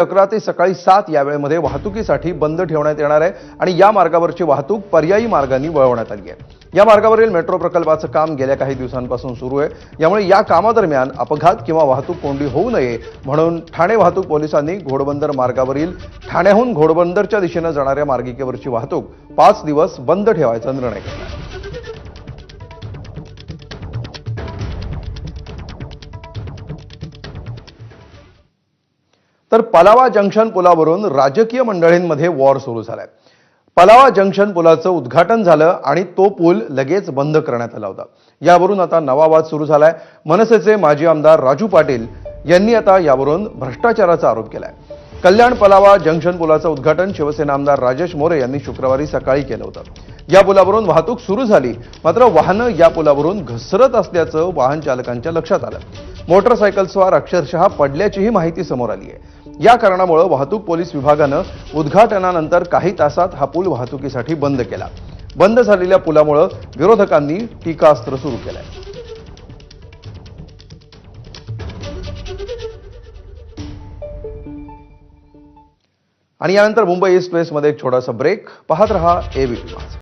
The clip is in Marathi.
अकरा ते सकाळी सात या वेळेमध्ये वाहतुकीसाठी बंद ठेवण्यात येणार आहे आणि या मार्गावरची वाहतूक पर्यायी मार्गाने वळवण्यात आली आहे. या मार्गावरील मेट्रो प्रकल्पाचं काम गेल्या काही दिवसांपासून सुरू आहे. यामुळे या कामादरम्यान अपघात किंवा वाहतूक कोंडी होऊ नये म्हणून ठाणे वाहतूक पोलिसांनी घोडबंदर मार्गावरील ठाण्याहून घोडबंदरच्या दिशेनं जाणाऱ्या मार्गिकेवरची वाहतूक पाच दिवस बंद ठेवायचा निर्णय घेतला. तर पलावा जंक्शन पुलावरून राजकीय मंडळींमध्ये वॉर सुरू झालाय. पलावा जंक्शन पुलाचं उद्घाटन झालं आणि तो पूल लगेच बंद करण्यात आला होता. यावरून आता नवा वाद सुरू झालाय. मनसेचे माजी आमदार राजू पाटील यांनी आता यावरून भ्रष्टाचाराचा आरोप केलाय. कल्याण पलावा जंक्शन पुलाचं उद्घाटन शिवसेना आमदार राजेश मोरे यांनी शुक्रवारी सकाळी केलं होतं. या पुलावरून वाहतूक सुरू झाली मात्र वाहनं या पुलावरून घसरत असल्याचं वाहन चालकांच्या लक्षात आलं. मोटरसायकलस्वार अक्षरशः पडल्याचीही माहिती समोर आली आहे. या कारणामुळे वाहतूक पोलीस विभागानं उद्घाटनानंतर काही तासात हा पूल वाहतुकीसाठी बंद केला. बंद झालेल्या पुलामुळे विरोधकांनी टीकास्त्र सुरू केलंय. आणि यानंतर मुंबई ईस्ट वेस्टमध्ये एक छोटासा ब्रेक. पाहत रहा एबीपी माझा